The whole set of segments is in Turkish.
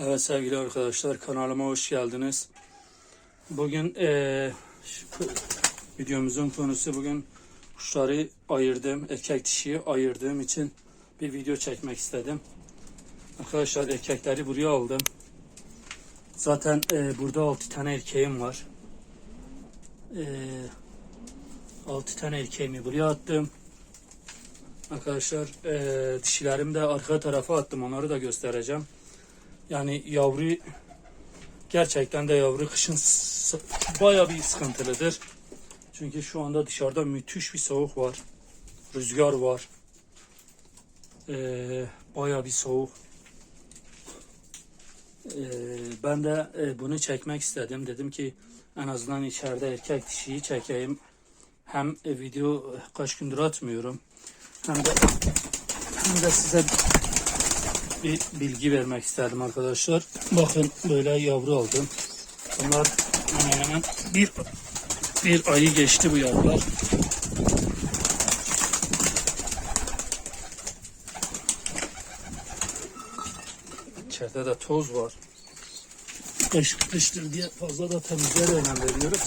Evet sevgili arkadaşlar kanalıma hoş geldiniz. Bugün şu- videomuzun konusu bugün kuşları ayırdım. Erkek dişiyi ayırdığım için bir video çekmek istedim. Arkadaşlar erkekleri buraya aldım. Zaten eee, burada 6 tane erkeğim var. Eee 6 tane erkeğimi buraya attım. Arkadaşlar eee dişilerimi de arka tarafa attım. Onları da göstereceğim. Yani yavru gerçekten de yavru kışın bayağı bir sıkıntılıdır. Çünkü şu anda dışarıda müthiş bir soğuk var. Rüzgar var. Ee, bayağı bir soğuk. Ee, ben de e, bunu çekmek istedim. Dedim ki en azından içeride erkek dişiyi çekeyim. Hem e, video kaç gündür atmıyorum. Hem de hem de size bir bilgi vermek istedim arkadaşlar. Bakın böyle yavru aldım. Bunlar hemen bir, bir ayı geçti bu yavrular. İçeride de toz var. Kış, kıştır diye fazla da temizliğe de önem veriyoruz.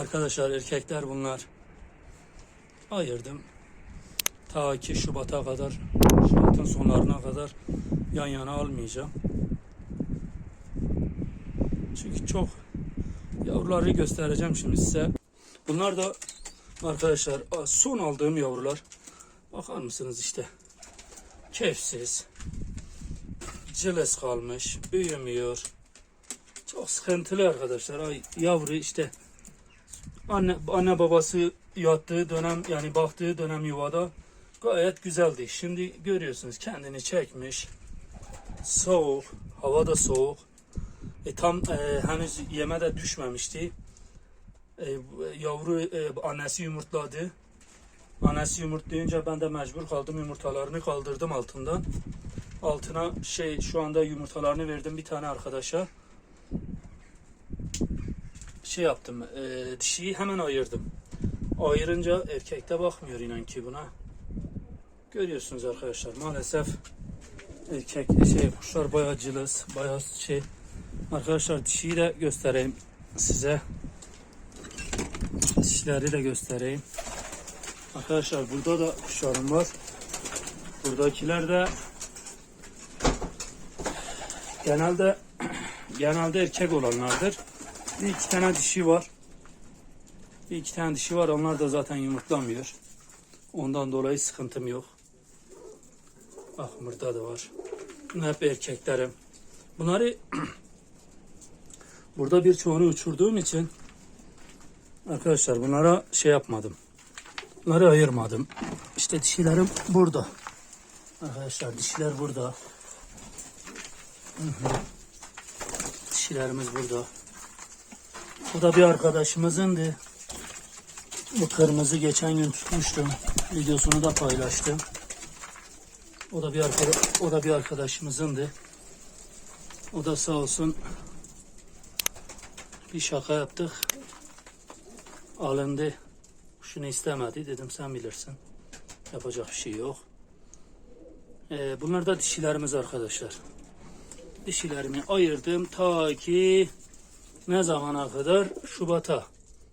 Arkadaşlar erkekler bunlar. Ayırdım. Ta ki Şubat'a kadar, Şubat'ın sonlarına kadar yan yana almayacağım. Çünkü çok yavruları göstereceğim şimdi size. Bunlar da arkadaşlar son aldığım yavrular. Bakar mısınız işte. Kefsiz. Cılız kalmış. Büyümüyor. Çok sıkıntılı arkadaşlar. Ay, yavru işte anne, anne babası yattığı dönem yani baktığı dönem yuvada gayet güzeldi. Şimdi görüyorsunuz kendini çekmiş. Soğuk, hava da soğuk. E, tam e, henüz yeme de düşmemişti. E, yavru e, annesi yumurtladı. Annesi yumurtlayınca ben de mecbur kaldım yumurtalarını kaldırdım altından. Altına şey şu anda yumurtalarını verdim bir tane arkadaşa şey yaptım. E, dişiyi hemen ayırdım. Ayırınca erkekte bakmıyor inan ki buna. Görüyorsunuz arkadaşlar maalesef erkek şey kuşlar bayağı cılız, bayağı şey. Arkadaşlar dişiyi de göstereyim size. Dişleri de göstereyim. Arkadaşlar burada da kuşlarım var. Buradakiler de genelde genelde erkek olanlardır. Bir iki tane dişi var. Bir iki tane dişi var. Onlar da zaten yumurtlamıyor. Ondan dolayı sıkıntım yok. Bak burada da var. Bunlar hep erkeklerim. Bunları burada birçoğunu uçurduğum için arkadaşlar bunlara şey yapmadım. Bunları ayırmadım. İşte dişilerim burada. Arkadaşlar dişiler burada. Dişilerimiz burada. Bu da bir arkadaşımızındı. Bu kırmızı geçen gün tutmuştum. Videosunu da paylaştım. O da bir arkadaş, o da bir arkadaşımızındı. O da sağ olsun bir şaka yaptık. Alındı. Şunu istemedi. Dedim sen bilirsin. Yapacak bir şey yok. Ee, bunlar da dişilerimiz arkadaşlar. Dişilerimi ayırdım ta ki ne zamana kadar? Şubat'a.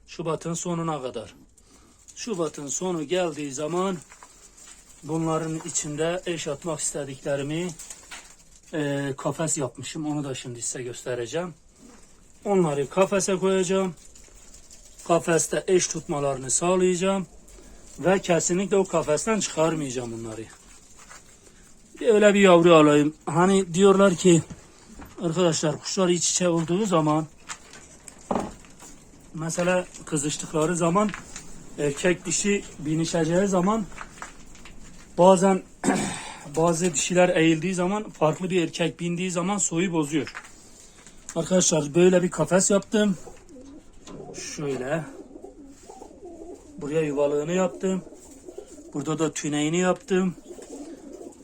Şubat'ın sonuna kadar. Şubat'ın sonu geldiği zaman bunların içinde eş atmak istediklerimi e, kafes yapmışım. Onu da şimdi size göstereceğim. Onları kafese koyacağım. Kafeste eş tutmalarını sağlayacağım. Ve kesinlikle o kafesten çıkarmayacağım bunları. Bir öyle bir yavru alayım. Hani diyorlar ki arkadaşlar kuşlar iç içe olduğu zaman mesela kızıştıkları zaman erkek dişi binişeceği zaman bazen bazı dişiler eğildiği zaman farklı bir erkek bindiği zaman soyu bozuyor. Arkadaşlar böyle bir kafes yaptım. Şöyle. Buraya yuvalığını yaptım. Burada da tüneğini yaptım.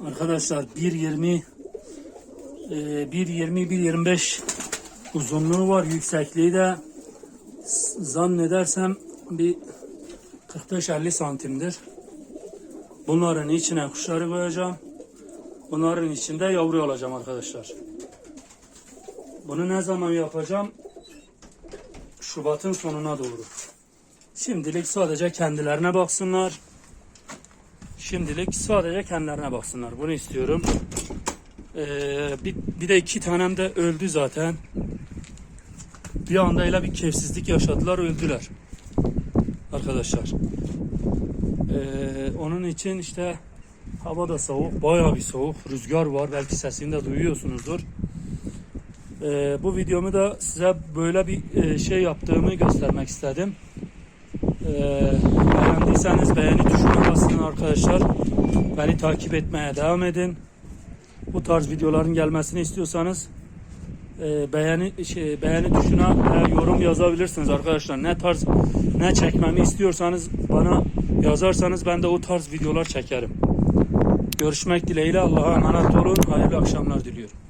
Arkadaşlar 1.20 e, 1.20 1.25 uzunluğu var. Yüksekliği de zannedersem bir 45-50 santimdir. Bunların içine kuşları koyacağım. Bunların içinde yavru alacağım arkadaşlar. Bunu ne zaman yapacağım? Şubat'ın sonuna doğru. Şimdilik sadece kendilerine baksınlar. Şimdilik sadece kendilerine baksınlar. Bunu istiyorum. Ee, bir, bir de iki tanem de öldü zaten. Bir anda öyle bir keyifsizlik yaşadılar, öldüler. Arkadaşlar. Ee, onun için işte hava da soğuk, bayağı bir soğuk. Rüzgar var, belki sesini de duyuyorsunuzdur. Ee, bu videomu da size böyle bir e, şey yaptığımı göstermek istedim. Ee, beğendiyseniz beğeni tuşuna basın arkadaşlar. Beni takip etmeye devam edin. Bu tarz videoların gelmesini istiyorsanız e, beğeni şey, beğeni tuşuna e, yorum yazabilirsiniz arkadaşlar. Ne tarz ne çekmemi istiyorsanız bana yazarsanız ben de o tarz videolar çekerim. Görüşmek dileğiyle Allah'a emanet olun. Hayırlı akşamlar diliyorum.